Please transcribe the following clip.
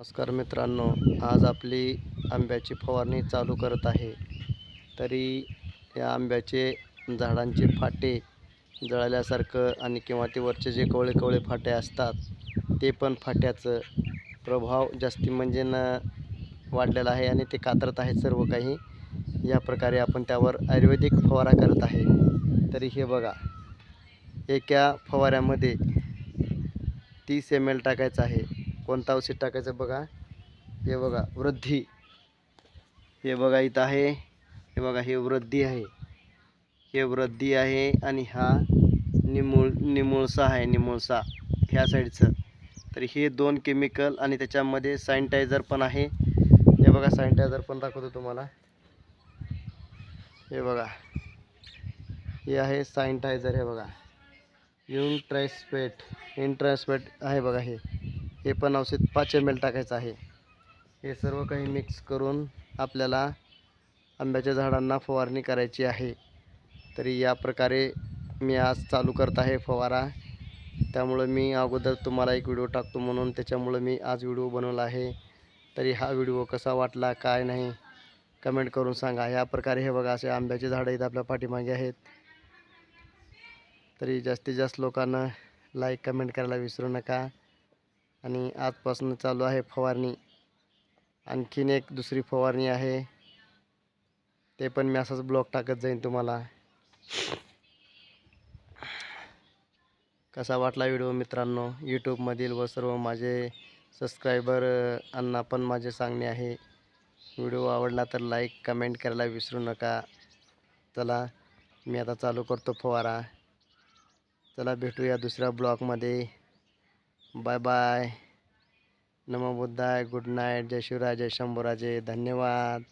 नमस्कार मित्रांनो आज आपली आंब्याची फवारणी चालू करत आहे. तरी या आंब्याचे झाडांचे फाटे जळाल्यासारखं आणि किंवा ते वरचे जे कवळे कवळे फाटे असतात ते पण फाट्याचं प्रभाव जास्ती म्हणजे न वाढलेला आहे आणि ते कातरत आहे सर्व काही. या प्रकारे आपण त्यावर आयुर्वेदिक फवारा करत आहे. तरी हे बघा एका फवाऱ्यामध्ये तीस एम एल टाकायचं आहे. कोणता औषध टाकायचं बघा. हे बघा वृद्धी. हे बघा इथं आहे. हे बघा हे वृद्धी आहे. हे वृद्धी आहे आणि हा निमूळ निमुळसा आहे निमुळसा ह्या साईडचं. तर हे दोन केमिकल आणि त्याच्यामध्ये सॅनिटायझर पण आहे. हे बघा सॅनिटायझर पण दाखवतो तुम्हाला. हे बघा. हे आहे सॅनिटायझर हे बघा. युन ट्रायस्पेट इंट्रायस्पेट आहे बघा हे. हे पण औषध पाच एम एल टाकायचं आहे. हे सर्व काही मिक्स करून आपल्याला आंब्याच्या झाडांना फवारणी करायची आहे. तरी या प्रकारे मी आज चालू करत आहे फवारा. त्यामुळं मी अगोदर तुम्हाला एक व्हिडिओ टाकतो म्हणून त्याच्यामुळं मी आज व्हिडिओ बनवला आहे. तरी हा व्हिडिओ कसा वाटला काय नाही कमेंट करून सांगा. या प्रकारे हे बघा असे आंब्याचे झाडं इथं आपल्या पाठीमागे आहेत. तरी जास्तीत जास्त लोकांना लाईक कमेंट करायला विसरू नका. आणि आजपासून चालू आहे फवारणी. आणखीन एक दुसरी फवारणी आहे. ते पण मी असाच ब्लॉक टाकत जाईन तुम्हाला. कसा वाटला व्हिडिओ मित्रांनो? यूट्यूबमधील व सर्व माझे सबस्क्रायबर अण्णा पण माझे सांगणे आहे. व्हिडिओ आवडला तर लाईक कमेंट करायला विसरू नका. चला मी आता चालू करतो फवारा. चला भेटूया दुसऱ्या ब्लॉगमध्ये बाय बाय नमो बुद्धाय गुड नाईट जय शिवराय जय शंभूराजे धन्यवाद